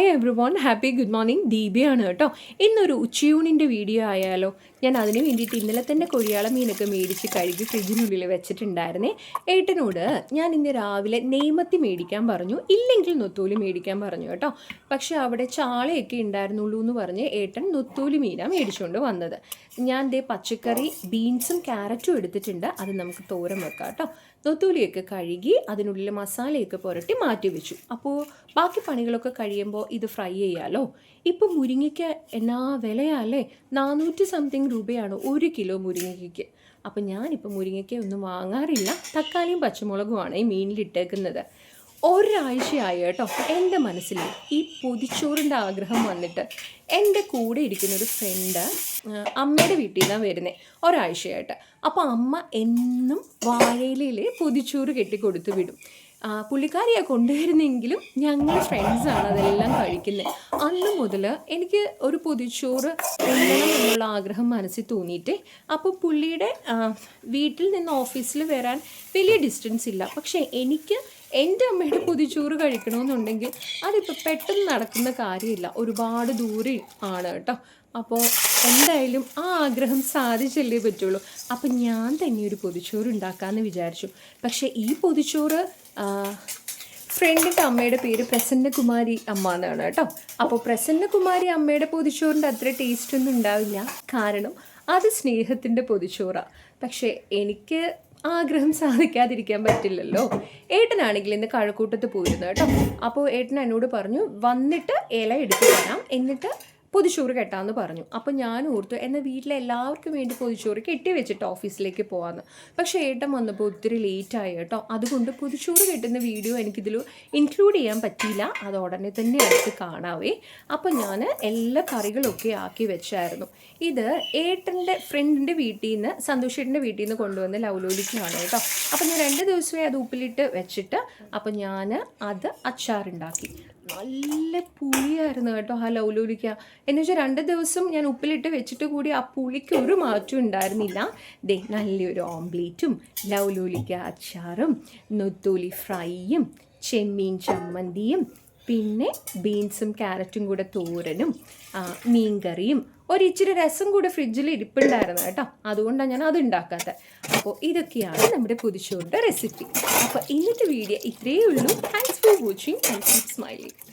Hi everyone happy good morning ദീപയാണ് കേട്ടോ. ഇന്നൊരു ഉച്ചയൂണിന്റെ video ആയാലോ ഞാൻ അതിന് വേണ്ടിയിട്ട് ഇന്നലെ തന്നെ കൊഴിയാള മീനൊക്കെ മേടിച്ച് കഴുകി ഫ്രിഡ്ജിനുള്ളിൽ വെച്ചിട്ടുണ്ടായിരുന്നേ. ഏട്ടനോട് ഞാൻ ഇന്ന് രാവിലെ നെയ്മത്തി മേടിക്കാൻ പറഞ്ഞു. ഇല്ലെങ്കിൽ നൊത്തൂലി മേടിക്കാൻ പറഞ്ഞു കേട്ടോ. പക്ഷെ അവിടെ ചാളയൊക്കെ ഉണ്ടായിരുന്നുള്ളൂ എന്ന് പറഞ്ഞ് ഏട്ടൻ നൊത്തൂലി മീനാണ് മേടിച്ചുകൊണ്ട് വന്നത്. ഞാൻ ദേ പച്ചക്കറി ബീൻസും ക്യാരറ്റും എടുത്തിട്ടുണ്ട്. അത് നമുക്ക് തോരൻ വെക്കാം കേട്ടോ. നൊത്തൂലിയൊക്കെ കഴുകി അതിനുള്ളിൽ മസാലയൊക്കെ പുരട്ടി മാറ്റി വെച്ചു. അപ്പോൾ ബാക്കി പണികളൊക്കെ കഴിയുമ്പോൾ ഇത് ഫ്രൈ ചെയ്യാമല്ലോ ഇപ്പം മുരിങ്ങയ്ക്ക് എന്നാ വിലയാല്ലേ നാനൂറ്റി സംതിങ് രൂപയാണ് ഒരു കിലോ മുരിങ്ങയ്ക്ക് അപ്പം ഞാനിപ്പോൾ മുരിങ്ങയ്ക്ക ഒന്നും വാങ്ങാറില്ല. തക്കാളിയും പച്ചമുളകുമാണ് ഈ മീനിലിട്ടേക്കുന്നത്. ഒരാഴ്ചയായി കേട്ടോ എന്റെ മനസ്സിൽ ഈ പൊതിച്ചോറിന്റെ ആഗ്രഹം വന്നിട്ട് എന്റെ കൂടെ ഇരിക്കുന്ന ഒരു ഫ്രണ്ട് അമ്മയുടെ വീട്ടിൽ നിന്നാണ് വരുന്നത് ഒരാഴ്ചയായിട്ട്. അപ്പോൾ അമ്മ എന്നും വാഴയിലയിൽ പൊതിച്ചോറ് കെട്ടിക്കൊടുത്ത് വിടും. പുള്ളിക്കാരിയാണ് കൊണ്ടുവരുന്നെങ്കിലും ഞങ്ങൾ ഫ്രണ്ട്സാണ് അതെല്ലാം കഴിക്കുന്നത് അന്ന് മുതൽ എനിക്ക് ഒരു പൊതിച്ചോറ് എന്നുള്ള ആഗ്രഹം മനസ്സിൽ തോന്നിയിട്ട്. അപ്പോൾ പുള്ളിയുടെ വീട്ടിൽ നിന്ന് ഓഫീസിൽ വരാൻ വലിയ ഡിസ്റ്റൻസ് ഇല്ല. പക്ഷേ എനിക്ക് എന്റെ അമ്മയുടെ പൊതിച്ചോറ് കഴിക്കണമെന്നുണ്ടെങ്കിൽ അതിപ്പോൾ പെട്ടെന്ന് നടക്കുന്ന കാര്യമില്ല. ഒരുപാട് ദൂരെ ആണ് കേട്ടോ. അപ്പോൾ എന്തായാലും ആ ആഗ്രഹം സാധിച്ചല്ലേ പറ്റുള്ളൂ. അപ്പം ഞാൻ തന്നെ ഒരു പൊതിച്ചോറ് ഉണ്ടാക്കാമെന്ന് വിചാരിച്ചു. പക്ഷേ ഈ പൊതിച്ചോറ് ഫ്രണ്ടിന്റെ അമ്മയുടെ പേര് പ്രസന്നകുമാരി അമ്മ എന്നാണ് കേട്ടോ. അപ്പോൾ പ്രസന്നകുമാരി അമ്മയുടെ പൊതിച്ചോറിന്റെ അത്ര ടേസ്റ്റ് ഒന്നും ഉണ്ടാവില്ല. കാരണം അത് സ്നേഹത്തിന്റെ പൊതിച്ചോറാണ് പക്ഷേ എനിക്ക് ആഗ്രഹം സാധിക്കാതിരിക്കാൻ പറ്റില്ലല്ലോ. ഏട്ടനാണെങ്കിൽ ഇന്ന് കഴക്കൂട്ടത്ത് പോയിരുന്നു കേട്ടോ. അപ്പോൾ ഏട്ടൻ എന്നോട് പറഞ്ഞു വന്നിട്ട് ഇല എടുത്തു തരാം. എന്നിട്ട് പൊതിച്ചോറ് കെട്ടാമെന്ന് പറഞ്ഞു. അപ്പോൾ ഞാൻ ഓർത്തു എന്നാൽ വീട്ടിലെ എല്ലാവർക്കും വേണ്ടി പൊതിച്ചോറ് കെട്ടി വെച്ചിട്ട് ഓഫീസിലേക്ക് പോകാമെന്ന് പക്ഷേ ഏട്ടൻ വന്നപ്പോൾ ഒത്തിരി ലേറ്റായി കേട്ടോ. അതുകൊണ്ട് പൊതിച്ചോറ് കെട്ടുന്ന വീഡിയോ എനിക്കിതിൽ ഇൻക്ലൂഡ് ചെയ്യാൻ പറ്റിയില്ല. അത് ഉടനെ തന്നെ അടുത്ത് കാണാവേ. അപ്പോൾ ഞാൻ എല്ലാ കറികളൊക്കെ ആക്കി വെച്ചായിരുന്നു. ഇത് ഏട്ടന്റെ ഫ്രണ്ടിന്റെ വീട്ടിൽ നിന്ന് സന്തോഷേട്ടന്റെ വീട്ടിൽ നിന്ന് കൊണ്ടുവന്ന ലൗലോലിക്കാണ് കേട്ടോ. അപ്പോൾ ഞാൻ രണ്ട് ദിവസമേ അത് ഉപ്പിലിട്ട് വെച്ചിട്ട് അപ്പോൾ ഞാൻ അത് അച്ചാറുണ്ടാക്കി. നല്ല പുളിയായിരുന്നു കേട്ടോ ആ ലൗലൂലിക്ക. എന്ന് വെച്ചാൽ രണ്ട് ദിവസം ഞാൻ ഉപ്പിലിട്ട് വെച്ചിട്ട് കൂടി ആ പുളിക്ക് ഒരു മാറ്റം ഉണ്ടായിരുന്നില്ല. ദേ നല്ലൊരു ഓംപ്ലേറ്റും ലൗലൂലിക്ക അച്ചാറും നൊത്തൂലി ഫ്രൈയും ചെമ്മീൻ ചമ്മന്തിയും പിന്നെ ബീൻസും ക്യാരറ്റും കൂടെ തോരനും മീൻകറിയും. ഒരു ഇച്ചിരി രസം കൂടെ ഫ്രിഡ്ജിൽ ഇരിപ്പുണ്ടായിരുന്നു കേട്ടോ. അതുകൊണ്ടാണ് ഞാൻ അത് ഉണ്ടാക്കാത്തത് അപ്പോൾ ഇതൊക്കെയാണ് നമ്മുടെ പുതിച്ചോറിന്റെ റെസിപ്പി. അപ്പോൾ ഇന്നത്തെ വീഡിയോ ഇത്രയേ ഉള്ളൂ. Thanks for watching and keep smiling